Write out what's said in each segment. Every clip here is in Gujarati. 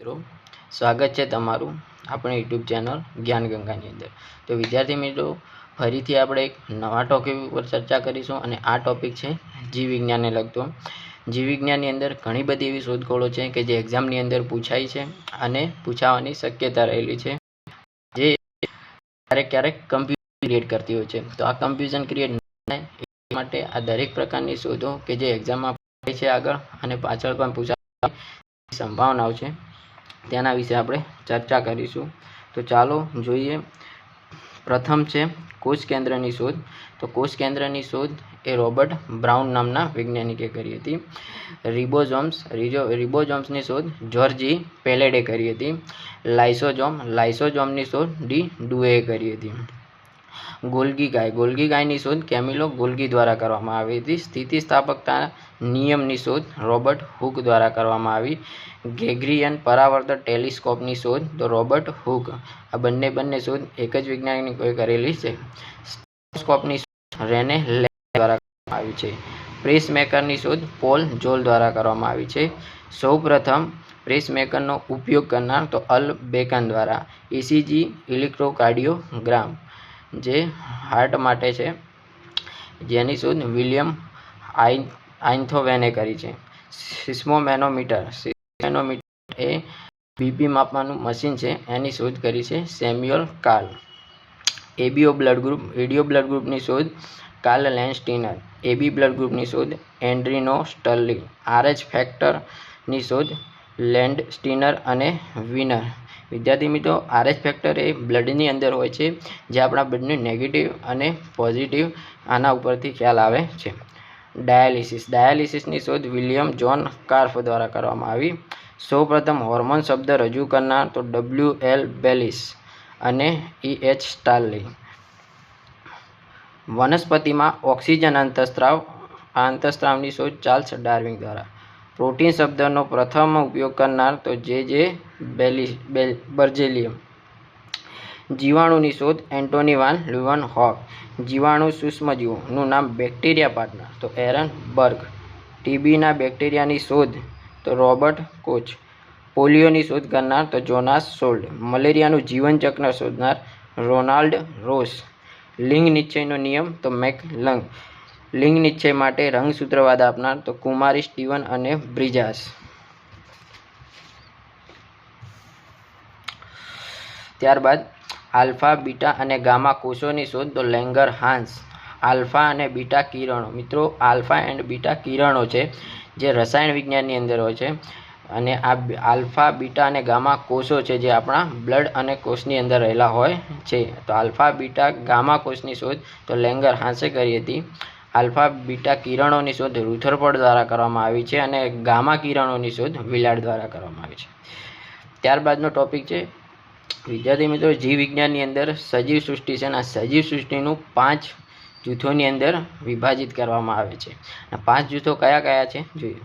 મિત્રો, સ્વાગત છે તમારું આપણી યુટ્યુબ ચેનલ જ્ઞાન ગંગાની અંદર. તો વિદ્યાર્થી મિત્રો, ફરીથી આપણે એક નવા ટોપિક ઉપર ચર્ચા કરીશું અને આ ટોપિક છે જીવ વિજ્ઞાનને લગતો. જીવ વિજ્ઞાનની અંદર ઘણી બધી એવી શોધખોળો છે કે જે એક્ઝામની અંદર પૂછાય છે અને પૂછાવાની શક્યતા રહેલી છે. જે ક્યારેક ક્યારેક કમ્પ્યુઝન ક્રિએટ કરતી હોય છે. તો આ કમ્પ્યુઝન ક્રિએટ માટે આ દરેક પ્રકારની શોધો કે જે એક્ઝામમાં પૂછાય છે આગળ અને પાછળ પણ પૂછાય સંભાવનાઓ છે. તેના વિશે આપણે ચર્ચા કરીશું. તો ચાલો જોઈએ. પ્રથમ છે કોષ કેન્દ્રની શોધ. તો કોષ કેન્દ્રની શોધ એ રોબર્ટ બ્રાઉન નામના વૈજ્ઞાનિકે કરી હતી. રિબોઝોમ્સ, રિજો, રિબોઝોમ્સની શોધ જોર્જી પેલેડે કરી હતી. લાઇસોજોમ લાઇસોજોમની શોધ ડી ડુએ કરી હતી. ગોલ્ગી ગાય. ગોલ્ગી ગાયની શોધ કેમિલો ગોલ્ગી દ્વારા કરવામાં આવી હતી. સ્થિતિસ્થાપકતા નિયમની શોધ રોબર્ટ હુક દ્વારા કરવામાં આવી. ગેગ્રિયન પરાવર્તક ટેલિસ્કોપની શોધ તો રોબર્ટ હુક. આ બંને બંને શોધ એક જ વૈજ્ઞાનિકોએ કરેલી છે. સ્કોપની રેને લે દ્વારા કરવામાં આવી છે. પ્રેસમેકરની શોધ પોલ જોલ દ્વારા કરવામાં આવી છે. સૌપ્રથમ પ્રેસમેકરનો ઉપયોગ કરનાર તો અલ બેકન દ્વારા. ECG electrocardiogram. જે હાર્ટ માટે છે, જેની શોધ વિલિયમ આઈ આઇન્થોવેને કરી છે. સિસ્મોમેનોમીટર સિસ્મોમેનોમીટર એ બીપી માપવાનું મશીન છે, એની શોધ કરી છે Samuel Karl. ABO blood group audio blood ગ્રુપની શોધ કાર્લ લેન્સ્ટીનર એબી બ્લડ ગ્રુપની શોધ એન્ડ્રીનો સ્ટર્લિંગ. આરએચ ફેક્ટરની શોધ લેન્ડ સ્ટીનર અને વિનર. વિદ્યાર્થી મિત્રો આરએચ ફેક્ટર એ બ્લડની અંદર હોય છે, જે આપણા બ્લડની નેગેટિવ અને પોઝિટિવ આના ઉપરથી ખ્યાલ આવે છે. ડાયાલિસિસ ડાયાલિસિસની શોધ વિલિયમ જોન કાર્ફ દ્વારા કરવામાં આવી. સૌપ્રથમ હોર્મોન શબ્દ રજૂ કરનાર તો ડબલ્યુ એલ બેલિસ અને ઈ એચ સ્ટાર્લિંગ વનસ્પતિમાં ઓક્સિજન અંતસ્ત્રાવ, આ અંતસ્ત્રાવની શોધ ચાર્લ્સ ડાર્વિંગ દ્વારા પ્રોટીન શબ્દનો પ્રથમ ઉપયોગ કરનાર તો જે જે બેલી બર્જેલિયમ. જીવાણુની શોધ એન્ટોની વાન હોક. જીવાણુ સૂક્ષ્મજીવોનું નામ બેક્ટેરિયા પાર્ટનર. તો એરન બર્ગ. ટીબીના બેક્ટેરિયાની શોધ તો રોબર્ટ કોચ. પોલિયોની શોધ કરનાર તો જોનાસ સોલ્ડ. મલેરિયાનું જીવનચક્ર શોધનાર રોનાલ્ડ રોસ. લિંગ નિશ્ચયનો નિયમ તો મેક લંગ લિંગ નિશ્ચય માટે રંગસૂત્રવાદ આપનાર તો કુમારી, સ્ટીવન અને બ્રિજાસ. ત્યારબાદ આલ્ફા, બીટા અને ગામા કોષોની શોધ તો લેંગર હાન્સ આલ્ફા અને બીટા કિરણો. મિત્રો, આલ્ફા એન્ડ બીટા કિરણો છે, જે રસાયણ વિજ્ઞાનની અંદર હોય છે. અને આ આલ્ફા, બીટા અને ગામા કોષો છે, જે આપણા બ્લડ અને કોષની અંદર રહેલા હોય છે. તો આલ્ફા, બીટા, ગામા કોષની શોધ તો લેંગર, હાંસે કરી હતી. આલ્ફા, બીટા કિરણોની શોધ રુથરફોર્ડ દ્વારા કરવામાં આવી છે અને ગામા કિરણોની શોધ વિલાડ દ્વારા કરવામાં આવી છે. ત્યારબાદનો ટોપિક છે, વિદ્યાર્થી મિત્રો જીવ વિજ્ઞાનની અંદર સજીવ સૃષ્ટિ છે અને આ સજીવ સૃષ્ટિનું પાંચ જૂથોની અંદર વિભાજિત કરવામાં આવે છે. પાંચ જૂથો કયા કયા છે? જોઈએ.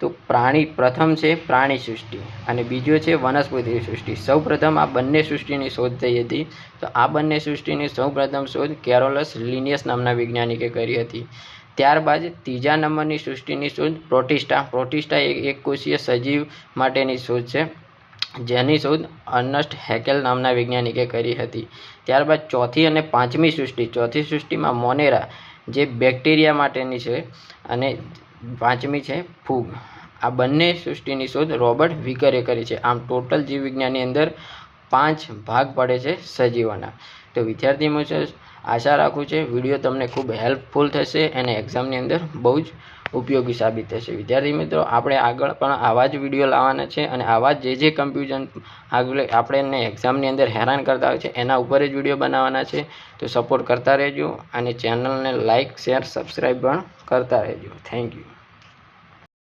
તો પ્રાણી પ્રથમ છે પ્રાણી સૃષ્ટિ અને બીજો છે વનસ્પતિ સૃષ્ટિ. સૌપ્રથમ આ બંને સૃષ્ટિની શોધ થઈ હતી. તો આ બંને સૃષ્ટિની સૌપ્રથમ શોધ કેરોલસ લિનિયસ નામના વૈજ્ઞાનિકે કરી હતી. ત્યારબાદ ત્રીજા નંબરની સૃષ્ટિની શોધ પ્રોટિસ્ટા. પ્રોટિસ્ટા એક એક કોષીય સજીવ માટેની શોધ છે. જેની શોધ અર્નસ્ટ હેકેલ નામના વૈજ્ઞાનિકે કરી હતી. ત્યારબાદ ચોથી અને પાંચમી સૃષ્ટિ. ચોથી સૃષ્ટિમાં મોનેરા જે બેક્ટેરિયા માટેની છે અને પાંચમી છે ફૂગ. આ બંને સૃષ્ટિની શોધ રોબર્ટ વિકરે કરી છે. આમ ટોટલ જીવવિજ્ઞાનની અંદર પાંચ ભાગ પડે છે સજીવોના. તો વિદ્યાર્થી મિત્રો આશા રાખું છે વીડિયો તમને ખૂબ હેલ્પફુલ થશે અને એક્ઝામની અંદર બહુ જ ઉપયોગી સાબિત થશે. વિદ્યાર્થી મિત્રો, આપણે આગળ પણ આવા જ વીડિયો લાવવાના છે અને આવા જે જે કન્ફ્યુઝન આગળ આપણે એક્ઝામની અંદર હેરાન કરતા હોય છે, એના ઉપર જ વીડિયો બનાવવાના છે. તો સપોર્ટ કરતા રહેજો અને ચેનલને લાઇક શેર સબસ્ક્રાઈબ પણ કરતા રહેજો. Thank you